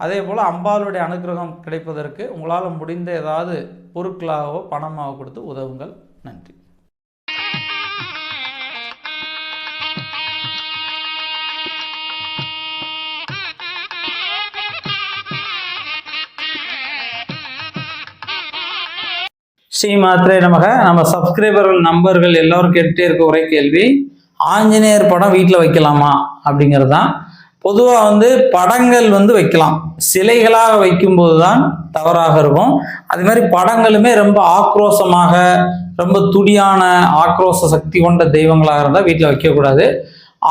அதே போல் அம்பாளுடைய அனுகிரகம் கிடைப்பதற்கு உங்களால் முடிந்த ஏதாவது பொருட்களாகவோ பணமாக கொடுத்து உதவுங்கள். நன்றி. ஸ்ரீ மாத்திரை நமக. நம்ம சப்ஸ்கிரைபர்கள் நம்பர்கள் எல்லோரும் கேட்டுட்டே இருக்க ஒரே கேள்வி ஆஞ்சநேயர் படம் வீட்டில் வைக்கலாமா அப்படிங்கிறது தான் பொதுவாக வந்து படங்கள் வந்து வைக்கலாம். சிலைகளாக வைக்கும்போது தான் தவறாக இருக்கும். அது மாதிரி படங்களுமே ரொம்ப ஆக்ரோஷமாக ரொம்ப துடியான ஆக்ரோஷ சக்தி கொண்ட தெய்வங்களாக இருந்தால் வீட்டில் வைக்கக்கூடாது.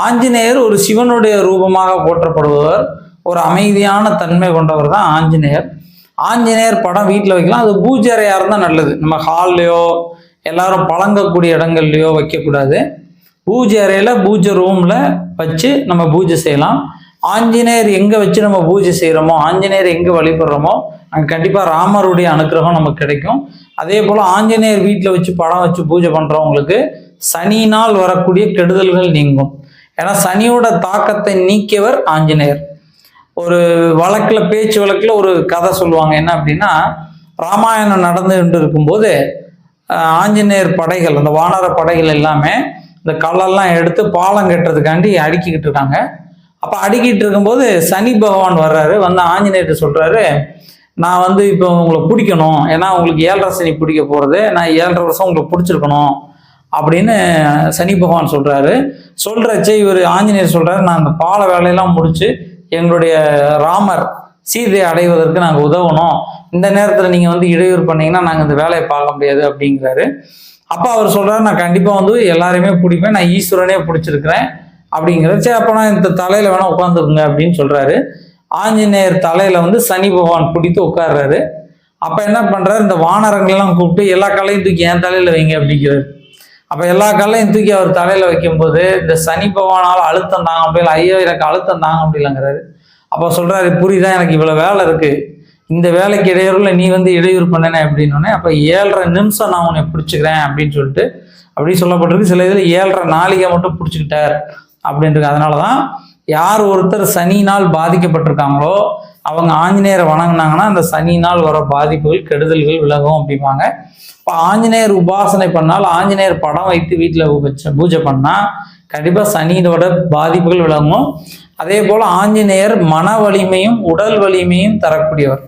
ஆஞ்சநேயர் ஒரு சிவனுடைய ரூபமாக போற்றப்படுபவர். ஒரு அமைதியான தன்மை கொண்டவர் தான் ஆஞ்சநேயர். ஆஞ்சநேயர் படம் வீட்டில் வைக்கலாம். அது பூஜை அறையாக இருந்தால் நல்லது. நம்ம ஹால்லையோ எல்லாரும் பழங்கக்கூடிய இடங்கள்லையோ வைக்கக்கூடாது. பூஜை அறையில் பூஜை ரூமில் வச்சு நம்ம பூஜை செய்யலாம். ஆஞ்சநேயர் எங்கே வச்சு நம்ம பூஜை செய்கிறோமோ ஆஞ்சநேயர் எங்கே வழிபடுறோமோ அங்கே கண்டிப்பாக ராமருடைய அனுக்கிரகம் நமக்கு கிடைக்கும். அதே போல் ஆஞ்சநேயர் வீட்டில் வச்சு படம் வச்சு பூஜை பண்ணுறவங்களுக்கு சனியினால் வரக்கூடிய கெடுதல்கள் நீங்கும். ஏன்னா சனியோட தாக்கத்தை நீக்கியவர் ஆஞ்சநேயர். ஒரு வழக்கில் பேச்சு வழக்கில் ஒரு கதை சொல்லுவாங்க. என்ன அப்படின்னா ராமாயணம் நடந்துகிட்டு இருக்கும்போது ஆஞ்சநேயர் படைகள் அந்த வானர படைகள் எல்லாமே இந்த கல்லெல்லாம் எடுத்து பாலம் கட்டுறதுக்காண்டி அடுக்கிக்கிட்டு இருக்காங்க. அப்போ அடுக்கிட்டு இருக்கும்போது சனி பகவான் வர்றாரு வந்து ஆஞ்சநேயர்கிட்ட சொல்கிறாரு நான் வந்து இப்போ உங்களை பிடிக்கணும். ஏன்னா உங்களுக்கு ஏழரை சனி பிடிக்க போகிறது நான் ஏழரை வருஷம் உங்களுக்கு பிடிச்சிருக்கணும். அப்படின்னு சனி பகவான் சொல்கிறாரு சொல்கிறச்சே இவர் ஆஞ்சநேயர் சொல்கிறாரு நான் அந்த பால வேலையெல்லாம் முடித்து எங்களுடைய ராமர் சீதையை அடைவதற்கு நாங்கள் உதவணும். இந்த நேரத்தில் நீங்கள் வந்து இடையூறு பண்ணீங்கன்னா நாங்கள் இந்த வேலையை பார்க்க முடியாது அப்படிங்கிறாரு. அப்போ அவர் சொல்கிறாரு நான் கண்டிப்பாக வந்து எல்லாரையுமே பிடிப்பேன். நான் ஈஸ்வரனே பிடிச்சிருக்கிறேன். அப்படிங்கிறாரு சரி இந்த தலையில் வேணால் உட்காந்துருங்க அப்படின்னு சொல்கிறாரு ஆஞ்சநேயர் தலையில் வந்து சனி பகவான் பிடித்து உட்காடுறாரு அப்போ என்ன பண்ணுறாரு இந்த வானரங்கள்லாம் கூப்பிட்டு எல்லா கலையும் தூக்கி என் தலையில் வைங்க அப்படிங்கிறாரு. அப்போ எல்லா கல்லையும் தூக்கி அவர் தலையில் வைக்கும்போது இந்த சனி பகவானால் அழுத்தம் தாங்க முடியல ஐயோ எனக்கு அழுத்தம் தாங்க முடியலங்கிறாரு. அப்போ சொல்கிறாரு புரியுதா? எனக்கு இவ்வளோ வேலை இருக்குது இந்த வேலைக்கு இடையூறுல நீ வந்து இடையூறு பண்ணனே அப்படின்னோடனே அப்போ ஏழரை நிமிஷம் நான் உன்னை பிடிச்சிக்கிறேன் அப்படின்னு சொல்லிட்டு அப்படி சொல்லப்பட்டிருக்கு. சில இதில் ஏழரை நாளிகை மட்டும் பிடிச்சிக்கிட்டார். அப்படின்றது அதனால தான் யார் ஒருத்தர் சனினால் பாதிக்கப்பட்டிருக்காங்களோ அவங்க ஆஞ்சநேயரை வணங்கினாங்கன்னா அந்த சனியினால் வர பாதிப்புகள் கெடுதல்கள் விலகும் அப்படிம்பாங்க. இப்போ ஆஞ்சநேயர் உபாசனை பண்ணால் ஆஞ்சநேயர் படம் வைத்து வீட்டில் வச்ச பூஜை பண்ணால் கண்டிப்பாக சனியோட பாதிப்புகள் விளங்கும் அதே போல் ஆஞ்சநேயர் மன வலிமையும் உடல் வலிமையும் தரக்கூடியவர்.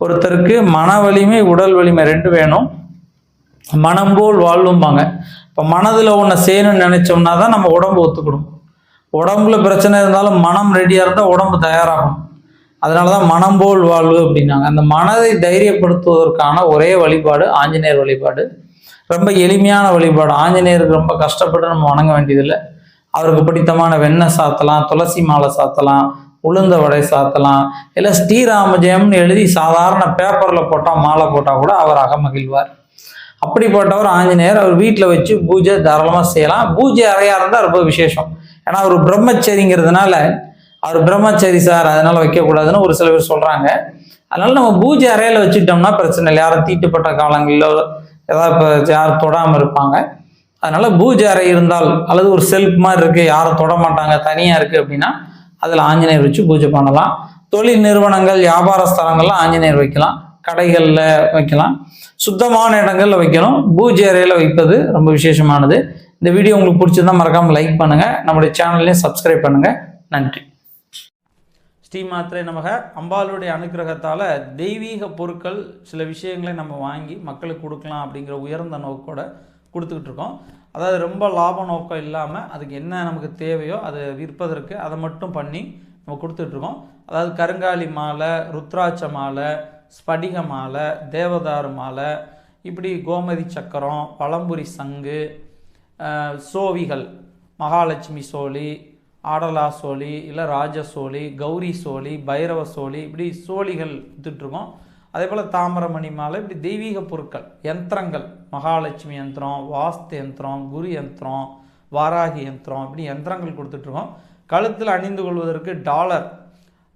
ஒருத்தருக்கு மன வலிமை உடல் வலிமை ரெண்டு வேணும். மனம் போல் வாழ்வும்பாங்க இப்போ மனதில் ஒன்று செய்யணும்னு நினச்சோம்னா தான் நம்ம உடம்பு ஒத்துக்கணும் உடம்புல பிரச்சனை இருந்தாலும் மனம் ரெடியாக இருந்தால் உடம்பு தயாராகும். அதனால தான் மனம் போல் வாழ்வு அப்படின்னாங்க. அந்த மனதை தைரியப்படுத்துவதற்கான ஒரே வழிபாடு ஆஞ்சநேயர் வழிபாடு. ரொம்ப எளிமையான வழிபாடு. ஆஞ்சநேயருக்கு ரொம்ப கஷ்டப்பட்டு நம்ம வணங்க வேண்டியதில்லை. அவருக்கு பிடித்தமான வெண்ணெய் சாத்தலாம் துளசி மாலை சாத்தலாம் உளுந்த வடை சாத்தலாம் இல்லை ஸ்ரீராமஜெயம்னு எழுதி சாதாரண பேப்பரில் போட்டால் மாலை போட்டால் கூட அவர் அகமகிழ்வார் அப்படிப்பட்டவர் ஆஞ்சநேயர் அவர் வீட்டில் வச்சு பூஜை தாராளமாக செய்யலாம். பூஜை அறையாக இருந்தால் ரொம்ப விசேஷம். ஏன்னா அவர் பிரம்மச்சரிங்கிறதுனால அவர் பிரம்மச்சரி சார் அதனால் வைக்கக்கூடாதுன்னு ஒரு சில பேர் சொல்கிறாங்க அதனால நம்ம பூஜை அறையில் வச்சுட்டோம்னா பிரச்சனை இல்லை. யாரும் தீட்டுப்பட்ட காலங்களிலோ ஏதாவது இப்போ யாரும் தொடாமல் இருப்பாங்க. அதனால பூஜை அறை இருந்தால் அல்லது ஒரு செல்ஃப் மாதிரி இருக்குது யாரும் தொட மாட்டாங்க தனியாக இருக்குது அப்படின்னா அதில் ஆஞ்சநேயர் வச்சு பூஜை பண்ணலாம். தொழில் நிறுவனங்கள் வியாபார ஸ்தலங்கள்லாம் ஆஞ்சநேயர் வைக்கலாம். கடைகளில் வைக்கலாம். சுத்தமான இடங்களில் வைக்கணும். பூஜை அறையில் வைப்பது ரொம்ப விசேஷமானது. இந்த வீடியோ உங்களுக்கு பிடிச்சிருந்தா மறக்காமல் லைக் பண்ணுங்கள் நம்முடைய சேனல்லையும் சப்ஸ்கிரைப் பண்ணுங்கள் நன்றி. ஸ்ரீ மாத்திரை நமக. அம்பாளுடைய அனுக்கிரகத்தால் தெய்வீக பொருட்கள் சில விஷயங்களை நம்ம வாங்கி மக்களுக்கு கொடுக்கலாம் அப்படிங்கிற உயர்ந்த நோக்கோட கொடுத்துக்கிட்டு இருக்கோம். அதாவது ரொம்ப லாப நோக்கம் இல்லாமல் அதுக்கு என்ன நமக்கு தேவையோ அதை விற்பதற்கு அதை மட்டும் பண்ணி நம்ம கொடுத்துட்ருக்கோம் அதாவது கருங்காலி மாலை ருத்ராட்ச மாலை ஸ்படிக மாலை தேவதாரு மாலை இப்படி கோமதி சக்கரம் பழம்புரி சங்கு சோவிகள் மகாலட்சுமி சோழி ஆடலா சோழி இல்லை ராஜ சோழி கௌரி சோழி பைரவ சோழி இப்படி சோழிகள் வித்துட்ருக்கோம் அதே போல் தாமிரமணி மாலை இப்படி தெய்வீக பொருட்கள் யந்திரங்கள் மகாலட்சுமி யந்திரம் வாஸ்து யந்திரம் குரு யந்திரம் வாராகி யந்திரம் இப்படி யந்திரங்கள் கொடுத்துட்ருக்கோம் கழுத்தில் அணிந்து கொள்வதற்கு டாலர்